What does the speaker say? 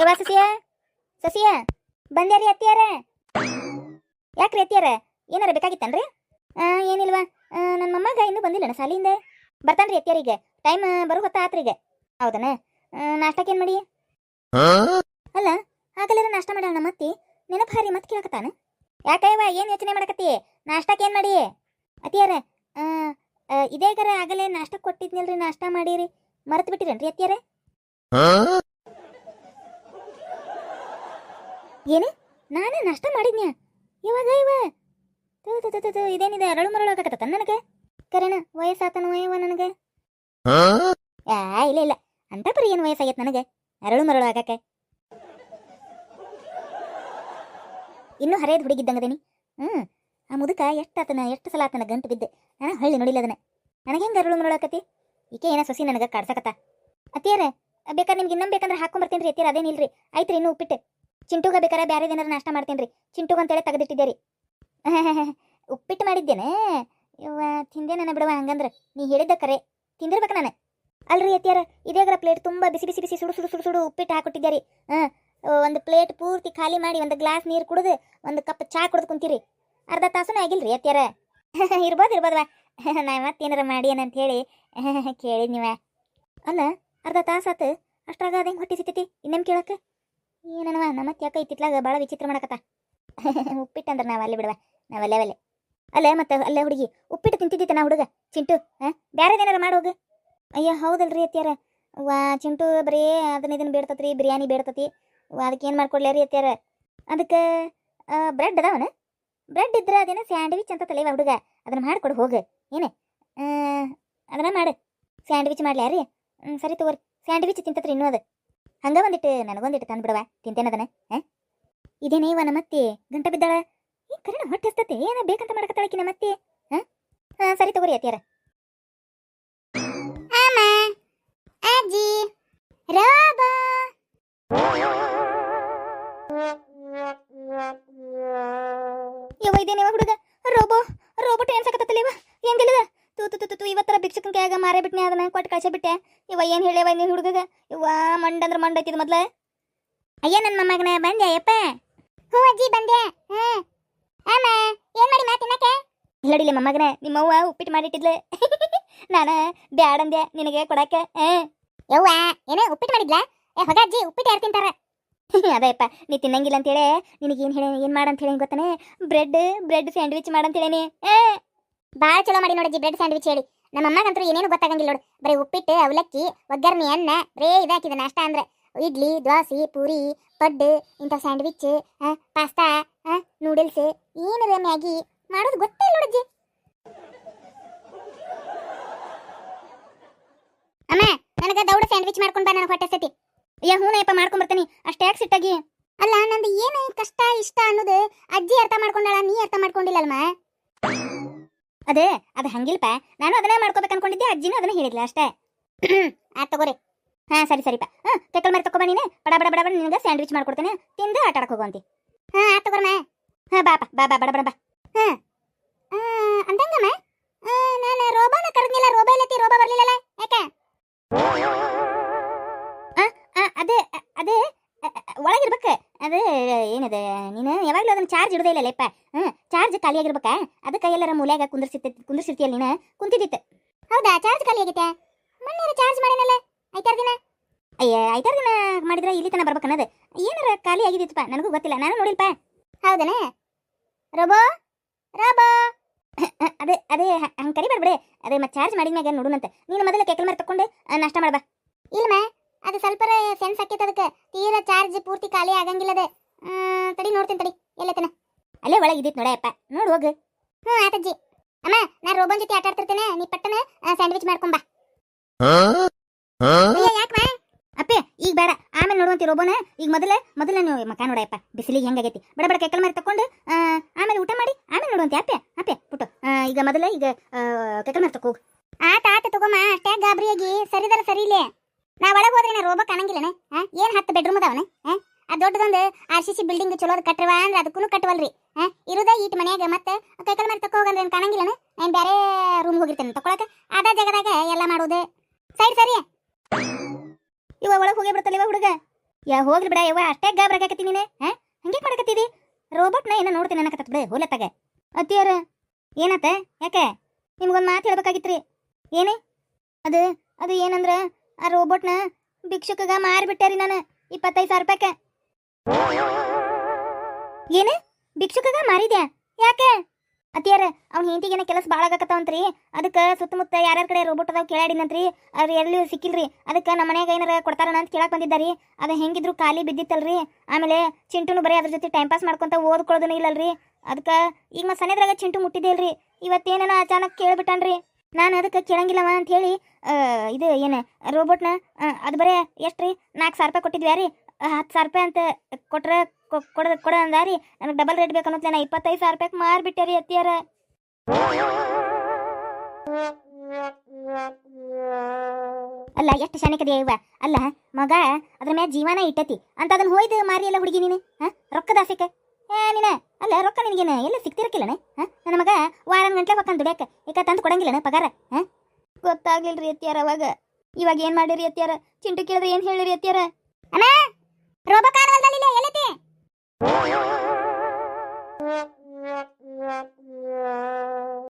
ಯವ್ವ ಸಸಿಯ? ಸಸಿಯ ಬಂದ್ಯಾರಿ ಅತ್ತಿಯಾರ? ಯಾಕ್ರಿ ಅತ್ತಿಯಾರ? ಏನಾರ ಬೇಕಾಗಿತ್ತನ್ರಿ? ಏನಿಲ್ವಾ? ನನ್ನ ಮೊಮ್ಮಗ ಇನ್ನೂ ಬಂದಿಲ್ಲನ ಸಾಲಿಯಿಂದ ಬರ್ತಾನ್ರಿ ಅತ್ತಿಯಾರಿಗೆ. ಟೈಮ್ ಬರೋ ಹೊತ್ತ ಆತ್ರಿ ಈಗ ಹೌದನ ನಾಷ್ಟಕ್ಕೆ ಏನು ಮಾಡಿ? ಅಲ್ಲ ಆಗಲಿರ ನಾಷ್ಟ ಮಾಡ್ಯಾಳ ನಮ್ಮ ಅತ್ತಿ. ನೆನಪು ಹಾರಿ ಮತ್ತೆ ಕೇಳಕತ್ತಾನ ಯಾಕಯ್ಯವ ಏನು ಯೋಚನೆ ಮಾಡಕತ್ತಿ? ನಾಷ್ಟಕ್ಕೆ ಏನು ಮಾಡಿ? ಅತ್ತಿಯಾರ ಇದೇಗರ ಆಗಲೇ ನಾಷ್ಟ ಕೊಟ್ಟಿದ್ನಲ್ರಿ ನಾಷ್ಟ ಮಾಡಿರಿ. ಮರೆತು ಬಿಟ್ಟಿರೇನ್ರಿ ಅತ್ತಿಯಾರ? ಏನು? ನಾನೇ ನಷ್ಟ ಮಾಡಿದ್ನ್ಯಾ? ಇವಾಗ ಇವ ಇದೇನಿದೆ? ಅರಳು ಮರಳು ಆಗಕತ್ತ ನನಗೆ? ಕರೆನ ವಯಸ್ಸಾತನ ವಯವ ನನಗೆ? ಆ ಇಲ್ಲ ಇಲ್ಲ. ಅಂತ ಪರಿ ಏನು ವಯಸ್ಸಾಗೈತೆ ನನಗೆ? ಅರಳು ಮರಳು ಆಗಕ್ಕೆ ಇನ್ನೂ ಹರಿಯದ ಹುಡುಗಿದ್ದಂಗದೇನಿ ಹ್ಮ್. ಆ ಮುದುಕ ಎಷ್ಟು ಆತನ ಎಷ್ಟು ಸಲ ಆತನ ಗಂಟು ಬಿದ್ದೆ. ನಾನು ಹಳ್ಳಿ ನೋಡಿಲ್ಲ ಅದನ್ನ ನನಗೆ ಹೆಂಗೆ ಅರಳು ಮರಳು ಆಕತಿ ಈಕೆ ಏನ ಸಸಿ ನನಗೆ ಕಾಡ್ಸಕತ್ತ? ಅತ್ತಿಯಾರ ಬೇಕಾದ್ರೆ ನಿಮ್ಗೆ ಇನ್ನೊಂದು ಬೇಕಂದ್ರೆ ಹಾಕೊಂಬರ್ತೀನಿ ರೀ ಅತ್ತಿಯಾರ ಅದೇನಿಲ್ರಿ ಆಯ್ತು ರೀ ಇನ್ನೂ ಉಪ್ಪಿಟ್ಟು. ಚಿಂಟುಗ ಬೇಕಾರೆ ಬೇರೆ ಏನಾರು ನಾಷ್ಟ ಮಾಡ್ತೀನಿ ರೀ ಚಿಂಟುಗ ಅಂತೇಳಿ ತೆಗೆದಿಟ್ಟಿದ್ದೆ ರೀ ಉಪ್ಪಿಟ್ಟು ಮಾಡಿದ್ದೇನೆ. ಇವ ತಿಂದೆ ನನ್ನ ಬಿಡುವ ಹಂಗಂದ್ರೆ. ನೀ ಹೇಳಿದ್ದ ಕರೆ. ತಿಂದಿರ್ಬೇಕು ನಾನು. ಅಲ್ರಿ ಅತ್ತಿಯಾರ ಇದೇಗರ ಪ್ಲೇಟ್ ತುಂಬ ಬಿಸಿ ಬಿಸಿ ಬಿಸಿ ಸುಡು ಸುಡು ಸುಡು ಸುಡು ಉಪ್ಪಿಟ್ಟು ಹಾಕೊಟ್ಟಿದ್ದೆ ರೀ ಹಾಂ, ಒಂದು ಪ್ಲೇಟ್ ಪೂರ್ತಿ ಖಾಲಿ ಮಾಡಿ ಒಂದು ಗ್ಲಾಸ್ ನೀರು ಕುಡಿದು ಒಂದು ಕಪ್ ಚಹಾ ಕುಡ್ದು ಕುಂತೀರಿ. ಅರ್ಧ ತಾಸೂ ಆಗಿಲ್ರಿ ಅತ್ತಿಯಾರ. ಇರ್ಬೋದು, ಇರ್ಬೋದವ. ನಾ ಮತ್ತೇನಾರ ಮಾಡಿ ಅಂತ ಹೇಳಿ ಕೇಳಿ ನೀವ ಅಲ್ಲ, ಅರ್ಧ ತಾಸಾತು ಅಷ್ಟ್ರಾಗ ಅದು ಹೆಂಗೆ ಹೊಟ್ಟಿ ಸಿಗ್ತೈತಿ? ಇನ್ನೇನು ಕೇಳಕ್ಕೆ ಏನನವ ನಮ್ಮತ್ತೆ ಯಾಕೆ ಇತ್ತಿತ್ಲಾಗ ಭಾಳ ವಿಚಿತ್ರ ಮಾಡಕತ್ತ. ಉಪ್ಪಿಟ್ಟು ಅಂದ್ರೆ ನಾವು ಅಲ್ಲಿ ಬಿಡವ, ನಾವು ಅಲ್ಲೇ ಅಲ್ಲೇ. ಅಲ್ಲೇ, ಮತ್ತೆ ಅಲ್ಲೇ ಹುಡುಗಿ, ಉಪ್ಪಿಟ್ಟು ತಿಂತಿದ್ದಿತ್ತ ನಾ ಹುಡುಗ, ಚಿಂಟು ಹಾಂ ಬ್ಯಾರೇದೇನಾರ ಮಾಡೋಗು ಅಯ್ಯ, ಹೌದಲ್ರಿ ಅತ್ಯಾರ ವಾ, ಚಿಂಟು ಬರೀ ಅದನ್ನ ಇದನ್ನ ಬೇಡ್ತತ್ರಿ, ಬಿರಿಯಾನಿ ಬೇಡ್ತತಿ. ವಾ, ಅದಕ್ಕೆ ಏನು ಮಾಡ್ಕೊಡ್ಲೇ ರೀ ಅತ್ಯಾರ ಅದಕ್ಕೆ ಬ್ರೆಡ್ ಅದಾವನ ಬ್ರೆಡ್ ಇದ್ರೆ ಅದೇನೋ ಸ್ಯಾಂಡ್ವಿಚ್ ಅಂತ ತಲೆವ ಹುಡುಗ, ಅದನ್ನ ಮಾಡ್ಕೊಡು ಹೋಗು. ಏನು? ಅದನ್ನ ಮಾಡು. ಸ್ಯಾಂಡ್ವಿಚ್ ಮಾಡ್ಲ್ಯಾ ರೀ ಸರಿ ತಗೋರಿ. ಸ್ಯಾಂಡ್ವಿಚ್ ತಿಂತತ್ರಿ ಇನ್ನೂ ಅದು. ಹಂಗ ಒಂದಿಟ್ಟು ನನಗೊಂದಿಟ್ಟು ತಂದು ಬಿಡವ ತಿಂತೇನದನ ಇದೇನೇ ಇವ ನಮ್ಮತ್ತಿ ಗಂಟ ಬಿದ್ದಾಳ? ಈ ಕರೆನ ಹೊಟ್ಟೆ ಹಸ್ತತೆ, ಏನ ಬೇಕಂತ ಮಾಡಕತ್ತಾಳಕಿ ನಮ್ಮತ್ತಿ ಹಾಂ? ಸರಿ ತಗೋರಿ ಅಮ್ಮ, ಅಜ್ಜಿ ರಾಬಾ ಯವ ಇದೇನೇವ ಹುಡುಗ? ರೋಬೋ ರೋಬೋಟ್ ಏನ್ ಸಕತ್ತಲ್ಲ ಇವ? ಹೆಂಗಿಲ್ಲದ? ತೂ, ತು ತು ತು ತು, ಇವತ್ತರ ಭಿಕ್ಷಕನ ಕೈಯಾಗ ಮಾರೇ ಬಿಟ್ನೆ, ಅದನ್ನ ಕೊಟ್ಟು ಕಳ್ಸೇ ಬಿಟ್ಟೆ ಇವ ಏನ್ ಹೇಳ್ಯವ ನೀನ್ ಹುಡುಗಗ? ಇವ ಮಂಡ ಅಂದ್ರೆ ಮಂಡ ಐತಿದ್ ಮೊದ್ಲ. ಅಯ್ಯ ನನ್ನ ಮೊಮ್ಮಗನ ಬಂದ್ಯಾ ಅಪ್ಪ ಹ್ಞೂ ಅಜ್ಜಿ, ಬಂದೆ. ಹ್ಮ್ ಅಮ್ಮ ಏನ್ ಮಾಡಿ ತಿನ್ನಕ್ಕೆ? ಇಲ್ಲಡಿಲ್ಲ ಮೊಮ್ಮಗನ ನಿಮ್ಮವ್ವ ಉಪ್ಪಿಟ್ಟು ಮಾಡಿಟ್ಟಿದ್ಲೆ. ನಾನು ಬ್ಯಾಡಂದೆ ನಿನಗೆ ಕೊಡಕ್ಕೆ. ಯವ್ವ, ಏನೇ ಉಪ್ಪಿಟ್ಟು ಮಾಡಿದ್ಲಾ? ಏ, ಹೊಗ ಅಜ್ಜಿ, ಉಪ್ಪಿಟ್ಟು ಯಾರು ತಿಂತಾರ? ಅದಪ್ಪ ನೀ ತಿನ್ನಂಗಿಲ್ಲ ಅಂತೇಳಿ, ನಿನಗೆ ಏನು ಹೇಳಿ, ಏನು ಮಾಡಂತ ಹೇಳಿ ಗೊತ್ತಾನೆ? ಬ್ರೆಡ್ ಬ್ರೆಡ್ ಸ್ಯಾಂಡ್ವಿಚ್ ಮಾಡಂತ ಹೇಳೇನಿ. ಏ ಭಾಳ ಚಲೋ ಮಾಡಿ ನೋಡಜ್ಜಿ ಬ್ರೆಡ್ ಸ್ಯಾಂಡ್ವಿಚ್ ಹೇಳಿ. ನಮ್ಮ ಅಮ್ಮಗಂತೂ ಏನೇನು ಗೊತ್ತಾಗಂಗಿಲ್ಲ ನೋಡು. ಬರೀ ಉಪ್ಪಿಟ್ಟು, ಅವಲಕ್ಕಿ, ಒಗ್ಗರಣೆ ಅನ್ನ ಬರೇ ಇದಾಕಿದ ನಾಷ್ಟ ಅಂದ್ರೆ. ಇಡ್ಲಿ, ದೋಸೆ, ಪೂರಿ, ಪಡ್ಡು, ಇಂಥ ಸ್ಯಾಂಡ್ವಿಚ್ ಪಾಸ್ತಾ ನೂಡಲ್ಸ್ ಏನು ಮ್ಯಾಗಿ ಮಾಡೋದು ಗೊತ್ತೇ ಇಲ್ಲ ನೋಡಜ್ಜಿ ಅಮ್ಮ, ನನಗೆ ದೌಡ ಸ್ಯಾಂಡ್ವಿಚ್ ಮಾಡ್ಕೊಂಡು ಬಾ ನನಗೆ ಹೊಟ್ಟೆ ಸತಿ ಅಯ್ಯ ಹೂನಯ್ಯಪ್ಪ ಮಾಡ್ಕೊಂಡ್ ಬರ್ತೀನಿ. ಅಷ್ಟೇ ಯಾಕೆ ಸಿಟ್ಟಾಗಿ? ಅಲ್ಲ, ನಂದು ಏನು ಕಷ್ಟ, ಇಷ್ಟ ಅನ್ನೋದು ಅಜ್ಜಿ ಅರ್ಥ ಮಾಡ್ಕೊಂಡಾಳ, ನೀ ಅರ್ಥ ಮಾಡ್ಕೊಂಡಿಲ್ಲಲ್ಮ ಅದೇ, ಅದು ಹಂಗಿಲ್ಪ. ನಾನು ಅದನ್ನೇ ಮಾಡ್ಕೋಬೇಕು ಅನ್ಕೊಂಡಿದ್ದೆ ಅಜ್ಜಿನೂ ಅದನ್ನ ಹೇಳಿದ್ಲ ಅಷ್ಟೇ. ಆ ತಗೋರಿ. ಹಾ, ಸರಿ, ಸರಿಪ. ಹಾ ಕೆಕ್ಕಲ್ ಮರಿ ತಗೊಂಬ ನೀನು. ಬಡ ಬಡ ಬಡ ಬಡ, ನಿನಗೆ ಸ್ಯಾಂಡ್ವಿಚ್ ಮಾಡ್ಕೊಡ್ತೇನೆ. ತಿಂದು ಆಟ ಆಡಕ್ ಹೋಗುವಂತಿ. ಹಾ ಆ ತಗೋರ್ಮ. ಹಾ ಬಾಪ ಬಾ ಬಾ, ಬಡ ಬಡ, ಬಾ. ಏನದ? ನೀನು ಯಾವಾಗಲೂ ಅದನ್ನ ಚಾರ್ಜ್ ಇಡದೇ ಇಲ್ಲ ಲೇಪ ಹ್ಞೂ ಚಾರ್ಜ್ ಖಾಲಿ ಆಗಿರ್ಬೇಕ ಅದಕ್ಕೆ ಎಲ್ಲರ ಮೂಲ್ಯಾಗ ಕುಂದಿರ್ಸಿತ್ತ, ಕುಂದಿರ್ಸಿರ್ತೀಯಲ್ಲ ನೀನು? ಕುಂತಿದ್ದಿತ್ತು. ಹೌದಾ? ಚಾರ್ಜ್ ಖಾಲಿ ಆಗೈತೆ? ಮೊನ್ನೆ ಚಾರ್ಜ್ ಮಾಡೇನಲ್ಲ? ಐತಾರು ದಿನ? ಅಯ್ಯ ಐತಾರು ದಿನ ಮಾಡಿದ್ರೆ ಇಲ್ಲಿ ತನಕ ಬರ್ಬೇಕು ಅನ್ನೋದು. ಏನಾರ ಖಾಲಿ ಆಗಿದ್ದಿತ್ತಪ್ಪ ನನಗೂ ಗೊತ್ತಿಲ್ಲ. ನಾನು ನೋಡಿಲ್ಪ ಹೌದನೇ? ರೋಬೋ? ರೋಬೋ? ಅದೇ ಅದೇ ಹಂಗೆ ಕರಿಬಾರ್ಬಿಡೆ ಅದೇ ಮತ್ತೆ ಚಾರ್ಜ್ ಮಾಡಿದ್ಮ್ಯಾಗ ನೋಡುನಂತೆ ನೀನು ಮೊದಲ ಕೆಕಲ್ ಮೇಲೆ ತಕೊಂಡು ನಾಷ್ಟ ಮಾಡ್ಬಾ ಇಲ್ಲ ಅದು ಸ್ವಲ್ಪ ಸೆನ್ಸ್ ಹಾಕೈತೆ ಅದಕ್ಕೆ. ತೀರಾ ಚಾರ್ಜ್ ಪೂರ್ತಿ ಖಾಲಿ ಆಗಂಗಿಲ್ಲದೆ. ತಡಿ, ನೋಡ್ತೀನಿ ತಡಿ. ಎಲ್ಲತನ ಅಲ್ಲೇ ಒಳಗೆ ಇದ್ದಿತ್ತು ನೋಡಪ್ಪ ನೋಡು ಹೋಗು. ಹ್ಞೂ ಆತಜ್ಜಿ ಅಮ್ಮ, ನಾನು ರೋಬನ್ ಜೊತೆ ಆಟ ಆಡ್ತಿರ್ತೇನೆ. ನೀ ಪಟ್ಟನ ಸ್ಯಾಂಡ್ವಿಚ್ ಮಾಡ್ಕೊಂಬ ಯಾಕೆ ಅಪ್ಪೆ, ಈಗ ಬೇಡ. ಆಮೇಲೆ ನೋಡುವಂತಿ ರೋಬೋನ. ಈಗ ಮೊದಲೇ ಮೊದಲೇ ನೀವು ಮಕ ನೋಡಪ್ಪ ಬಿಸಿಲಿಗೆ ಹೆಂಗಾಗೈತಿ ಬಡ ಬಡ ಕೆಕ್ಕಲ್ ಮಾರಿ ತಕೊಂಡು ಆಮೇಲೆ ಊಟ ಮಾಡಿ, ಆಮೇಲೆ ನೋಡುವಂತಿ. ಅಪ್ಪೆ ಅಪ್ಪೆ, ಪುಟ್ಟು. ಈಗ ಮೊದಲೇ, ಈಗ ಕೆಕ್ಕಲ್ ಮಾರಿ ತಕೋಗು ಆತ ಆತ ತಗೋಮ್ಮ ಅಷ್ಟೇ ಗಾಬರಿಯಾಗಿ. ಸರಿದರ ಸರಿ ಇಲ್ಲೇ ನಾ ಒಳಗೆ ಹೋದ್ರೆ ನಾ ರೋಬೋ ಕಾಣಂಗಿಲ್ಲನೆ ಏನ್ ಹತ್ತು ಬೆಡ್ರೂಮ್ ಅದಾವನೆ? ಹಾ ಆ ದೊಡ್ಡದೊಂದು ಆರ್ ಸಿ ಸಿ ಬಿಲ್ಡಿಂಗ್ ಚಲೋ ಕಟ್ಟವ ಅಂದ್ರೆ ಅದಕ್ಕೂ ಕಟ್ಟವಲ್ರಿ ಹಾ ಇರುದ ಈಟ್ ಮನ್ಯಾಗ ಮತ್ತೆ ಕೈಕಾಲ ಮೇಲೆ ತಕೋ ಹೋಗಂದ್ರೆ ಏನ್ ಕಾಣಂಗಿಲ್ಲನ? ನಾನು ಬೇರೆ ರೂಮ್ ಹೋಗಿರ್ತೇನೆ ತಕೊಳಕ ಅದ ಜಾಗದಾಗ ಎಲ್ಲ ಮಾಡೋದು. ಸೈಡ್ ಸರಿ. ಇವ ಒಳಗೆ ಹೋಗಿ ಬಿಡ್ತಲ್ಲ ಇವ ಹುಡುಗ. ಯಾ, ಹೋಗ್ಲಿ ಬಿಡ ಇವ ಅಷ್ಟೇ ಗಾಬ್ರಾಗತ್ತಿ ನೀನೆ. ಹಾ ಹಂಗೆ ಮಾಡಕತ್ತಿದಿ? ರೋಬೋಟ್ನ ಏನೋ ನೋಡ್ತೀನಿ ಅನ್ನಕತ್ತ ಬಿಡ ಹೋಲತ್ತಾಗ ಅತ್ತಿಯರ ಏನತ್ತ? ಯಾಕೆ? ನಿಮ್ಗೊಂದು ಮಾತು ಹೇಳ್ಬೇಕಾಗಿತ್ರಿ. ಏನೇ? ಅದು ಅದು ಏನಂದ್ರೆ, ಆ ರೋಬೋಟ್ನ ಭಿಕ್ಷುಕಗ ಮಾರಿಬಿಟ್ಟಾರಿ ನಾನು, ಇಪ್ಪತ್ತೈದು ಸಾವಿರ ರೂಪಾಯ್ಕ. ಏನು? ಭಿಕ್ಷುಕಗ ಮಾರಿದ್ಯಾ? ಯಾಕೆ? ಅತಿಯಾರ ಅವ್ನ ಹೆಂಡತಿಗೇನ ಕೆಲಸ ಭಾಳ ಆಗಕತ್ತಾವಂತ್ರಿ. ಅದಕ್ಕ ಸುತ್ತಮುತ್ತ ಯಾರ್ಯಾರ ಕಡೆ ರೋಬೋಟ್ ಅದಾವ ಕೇಳಾಡಿನಂತ್ರಿ. ಅವ್ರು ಎಲ್ಲಿ ಸಿಕ್ಕಿಲ್ರಿ. ಅದಕ್ಕ ನಮ್ಮ ಮನೆಯಾಗ ಏನಾರ ಕೊಡ್ತಾರನ ಅಂತ ಕೇಳಕ್ ಬಂದಿದ್ದಾರಿ. ಅದು ಹೆಂಗಿದ್ರು ಖಾಲಿ ಬಿದ್ದಿತ್ತಲ್ರಿ. ಆಮೇಲೆ ಚಿಂಟುನು ಬರೀ ಅದ್ರ ಜೊತೆ ಟೈಮ್ ಪಾಸ್ ಮಾಡ್ಕೊಂತ ಓದ್ಕೊಳ್ಳೋದನ್ನ ಇಲ್ಲಲ್ರಿ. ಅದಕ್ಕ ಈಗ ಮತ್ತೆ ಸನೇದ್ರಾಗ ಚಿಂಟು ಮುಟ್ಟಿದ್ದಿಲ್ರಿ ಇವತ್ತೇನ ಅಚಾನಕ್ ಕೇಳಿಬಿಟ್ಟನ್ರಿ. ನಾನು ಅದಕ್ಕೆ ಕೇಳಂಗಿಲ್ಲವ ಅಂತ ಹೇಳಿ ಇದು ಏನು ರೋಬೋಟ್ನ ಅದು ಬರೇ ಎಷ್ಟು ರೀ ನಾಲ್ಕು ಸಾವಿರ ರೂಪಾಯಿ ಕೊಟ್ಟಿದ್ವಿ ರೀ ಹತ್ತು ಸಾವಿರ ರೂಪಾಯಿ ಅಂತ ಕೊಟ್ರೆ ಕೊಡ ಕೊಡ ಅಂದಾರಿ ನನಗೆ ಡಬಲ್ ರೇಟ್ ಬೇಕು ಅನ್ನೋತ್ಲೆ ನಾ ಇಪ್ಪತ್ತೈದು ಸಾವಿರ ರೂಪಾಯಿ ಮಾರ್ಬಿಟ್ಟೆ ರೀ ಅತ್ತಿಯಾರ. ಅಲ್ಲ, ಎಷ್ಟು ಶಾನಿಕದಿ ಇವ? ಅಲ್ಲ, ಮಗ, ಅದ್ರ ಮ್ಯಾಗ ಜೀವನ ಇಟ್ಟತಿ. ಅಂತ ಅದನ್ನ ಹೋಯ್ದು ಮಾರಿ ಎಲ್ಲ ಹುಡುಗಿ ನೀನು, ಹಾ? ರೊಕ್ಕದ ಆಸೆಕ? ಏ, ನೀನ, ಅಲ್ಲ, ರೊಕ್ಕ ನಿನಗೇನ? ಎಲ್ಲ ಸಿಗ್ತಿರಕ್ಕಿಲ್ಲನೆ ಹಾ? ನನ್ನ ಮಗ ವಾರ ಗಂಟ್ಲೆ ಹೋಗ್ತಾನೆ ದುಡ್ಯಾಕ. ಈಗ ತಂದು ಕೊಡಂಗಿಲ್ಲನ ಪಗಾರ? ಹಾ? ಗೊತ್ತಾಗ್ಲಿಲ್ರಿ ಅತ್ತಿಯಾರ ಅವಾಗ. ಇವಾಗ ಏನು ಮಾಡಿರಿ ಅತ್ತಿಯಾರ? ಚಿಂಟು ಕೇಳಿದ್ರೆ ಏನು ಹೇಳಿರಿ ಅತ್ತಿಯಾರ? ಅಣ್ಣ! ರೋಬಕಾನ್